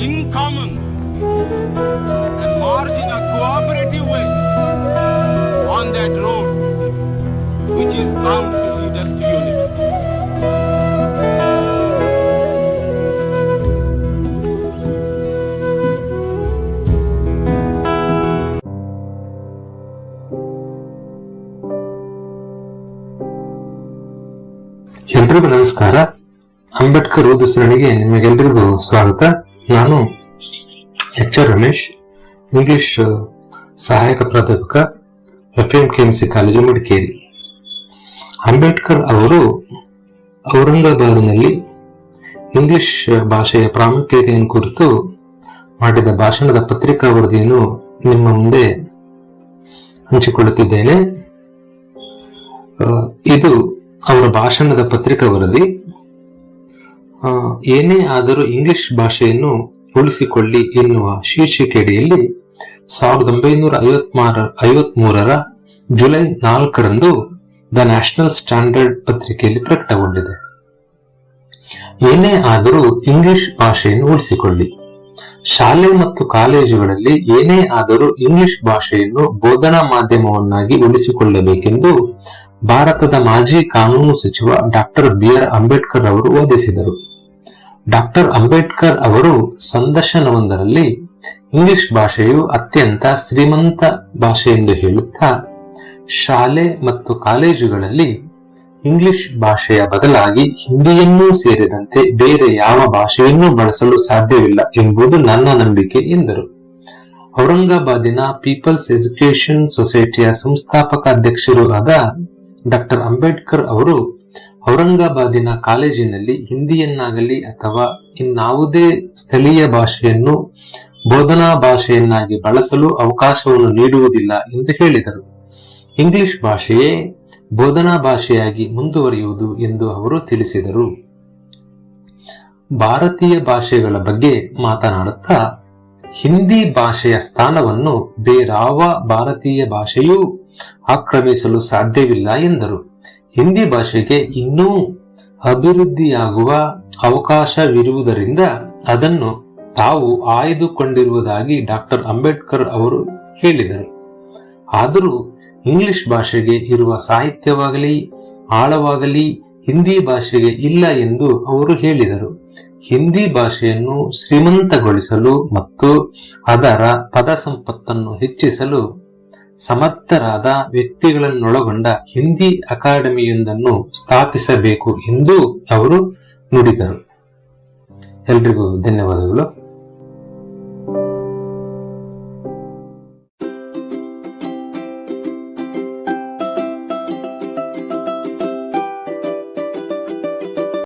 in common and march in a cooperative way on that road which is bound to lead us to unity. ಎಲ್ರಿಗೂ ನಮಸ್ಕಾರ ಅಂಬೇಡ್ಕರ್ ಓದು ಸರಣಿಗೆ ನಿಮಗೆಲ್ಲರಿಗೂ ಸ್ವಾಗತ ನಾನು ಎಚ್ ಆರ್ ರಮೇಶ್, ಇಂಗ್ಲಿಷ್ ಸಹಾಯಕ ಪ್ರಾಧ್ಯಾಪಕ, F M KMC college Madikeri. Ambedkar ಅವರು ಔರಂಗಾಬಾದ್ನಲ್ಲಿ ಇಂಗ್ಲಿಷ್ ಭಾಷೆಯ ಪ್ರಾಮುಖ್ಯತೆಯನ್ನು ಕುರಿತು ಮಾಡಿದ ಭಾಷಣದ ಪತ್ರಿಕಾ ವರದಿಯನ್ನು ನಿಮ್ಮ ಮುಂದೆ ಹಂಚಿಕೊಳ್ಳುತ್ತಿದ್ದೇನೆ. ಇದು ಅವರ ಭಾಷಣದ ಪತ್ರಿಕಾ ವರದಿ. ಏನೇ ಆದರೂ ಇಂಗ್ಲಿಷ್ ಭಾಷೆಯನ್ನು ಉಳಿಸಿಕೊಳ್ಳಿ ಎನ್ನುವ ಶೀರ್ಷಿಕೆಯಡಿಯಲ್ಲಿ ಸಾವಿರದ ಒಂಬೈನೂರ ಐವತ್ಮಾರ, ಐವತ್ಮೂರರ ಜುಲೈ ನಾಲ್ಕರಂದು ದ ನ್ಯಾಷನಲ್ ಸ್ಟ್ಯಾಂಡರ್ಡ್ ಪತ್ರಿಕೆಯಲ್ಲಿ ಪ್ರಕಟಗೊಂಡಿದೆ. ಏನೇ ಆದರೂ ಇಂಗ್ಲಿಷ್ ಭಾಷೆಯನ್ನು ಉಳಿಸಿಕೊಳ್ಳಿ. ಶಾಲೆ ಮತ್ತು ಕಾಲೇಜುಗಳಲ್ಲಿ ಏನೇ ಆದರೂ ಇಂಗ್ಲಿಷ್ ಭಾಷೆಯನ್ನು ಬೋಧನಾ ಮಾಧ್ಯಮವನ್ನಾಗಿ ಉಳಿಸಿಕೊಳ್ಳಬೇಕೆಂದು ಭಾರತದ ಮಾಜಿ ಕಾನೂನು ಸಚಿವ ಡಾಕ್ಟರ್ ಬಿ ಆರ್ ಅಂಬೇಡ್ಕರ್ ಅವರು ವಾದಿಸಿದರು. ಡಾಕ್ಟರ್ ಅಂಬೇಡ್ಕರ್ ಅವರು ಸಂದರ್ಶನವೊಂದರಲ್ಲಿ ಇಂಗ್ಲಿಷ್ ಭಾಷೆಯು ಅತ್ಯಂತ ಶ್ರೀಮಂತ ಭಾಷೆ ಎಂದು ಹೇಳುತ್ತಾ, ಶಾಲೆ ಮತ್ತು ಕಾಲೇಜುಗಳಲ್ಲಿ ಇಂಗ್ಲಿಷ್ ಭಾಷೆಯ ಬದಲಾಗಿ ಹಿಂದಿಯನ್ನೂ ಸೇರಿದಂತೆ ಬೇರೆ ಯಾವ ಭಾಷೆಯನ್ನೂ ಬಳಸಲು ಸಾಧ್ಯವಿಲ್ಲ ಎಂಬುದು ನನ್ನ ನಂಬಿಕೆ ಎಂದರು. ಔರಂಗಾಬಾದಿನ ಪೀಪಲ್ಸ್ ಎಜುಕೇಶನ್ ಸೊಸೈಟಿಯ ಸಂಸ್ಥಾಪಕ ಅಧ್ಯಕ್ಷರೂ ಆದ ಡಾಕ್ಟರ್ ಅಂಬೇಡ್ಕರ್ ಅವರು ಔರಂಗಾಬಾದಿನ ಕಾಲೇಜಿನಲ್ಲಿ ಹಿಂದಿಯನ್ನಾಗಲಿ ಅಥವಾ ಇನ್ನಾವುದೇ ಸ್ಥಳೀಯ ಭಾಷೆಯನ್ನು ಬೋಧನಾ ಭಾಷೆಯನ್ನಾಗಿ ಬಳಸಲು ಅವಕಾಶವನ್ನು ನೀಡುವುದಿಲ್ಲ ಎಂದು ಹೇಳಿದರು. ಇಂಗ್ಲಿಷ್ ಭಾಷೆಯೇ ಬೋಧನಾ ಭಾಷೆಯಾಗಿ ಮುಂದುವರಿಯುವುದು ಎಂದು ಅವರು ತಿಳಿಸಿದರು. ಭಾರತೀಯ ಭಾಷೆಗಳ ಬಗ್ಗೆ ಮಾತನಾಡುತ್ತಾ, ಹಿಂದಿ ಭಾಷೆಯ ಸ್ಥಾನವನ್ನು ಬೇರಾವ ಭಾರತೀಯ ಭಾಷೆಯೂ ಆಕ್ರಮಿಸಲು ಸಾಧ್ಯವಿಲ್ಲ ಎಂದರು. ಹಿಂದಿ ಭಾಷೆಗೆ ಇನ್ನೂ ಅಭಿವೃದ್ಧಿಯಾಗುವ ಅವಕಾಶವಿರುವುದರಿಂದ ಅದನ್ನು ತಾವು ಆಯ್ದುಕೊಂಡಿರುವುದಾಗಿ ಡಾಕ್ಟರ್ ಅಂಬೇಡ್ಕರ್ ಅವರು ಹೇಳಿದರು. ಆದರೂ ಇಂಗ್ಲಿಷ್ ಭಾಷೆಗೆ ಇರುವ ಸಾಹಿತ್ಯವಾಗಲಿ, ಆಳವಾಗಲಿ ಹಿಂದಿ ಭಾಷೆಗೆ ಇಲ್ಲ ಎಂದು ಅವರು ಹೇಳಿದರು. ಹಿಂದಿ ಭಾಷೆಯನ್ನು ಶ್ರೀಮಂತಗೊಳಿಸಲು ಮತ್ತು ಅದರ ಪದ ಸಂಪತ್ತನ್ನು ಹೆಚ್ಚಿಸಲು ಸಮರ್ಥರಾದ ವ್ಯಕ್ತಿಗಳನ್ನೊಳಗೊಂಡ ಹಿಂದಿ ಅಕಾಡೆಮಿಯೊಂದನ್ನು ಸ್ಥಾಪಿಸಬೇಕು ಎಂದು ಅವರು ನುಡಿದರು. ಎಲ್ರಿಗೂ ಧನ್ಯವಾದಗಳು.